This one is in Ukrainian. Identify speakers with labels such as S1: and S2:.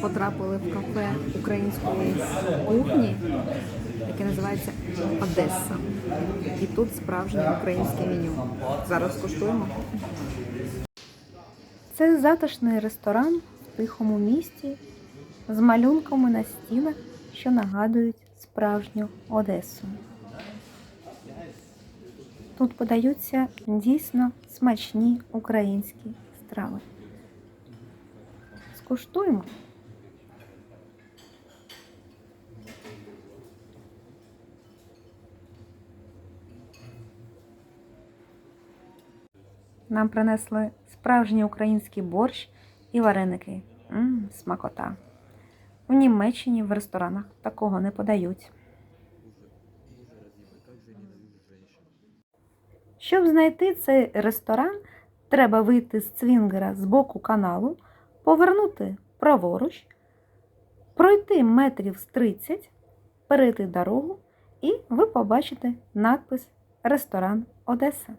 S1: потрапили в кафе української кухні, яке називається Одеса. І тут справжнє українське меню. Зараз скуштуємо.
S2: Це затишний ресторан в тихому місті з малюнками на стінах, що нагадують справжню Одесу. Тут подаються дійсно смачні українські страви. Скуштуємо. Нам принесли справжній український борщ і вареники. Мм, смакота. В Німеччині в ресторанах такого не подають. Щоб знайти цей ресторан, треба вийти з цвінгера з боку каналу, повернути праворуч, пройти метрів з 30, перейти дорогу, і ви побачите надпис Ресторан Одеса.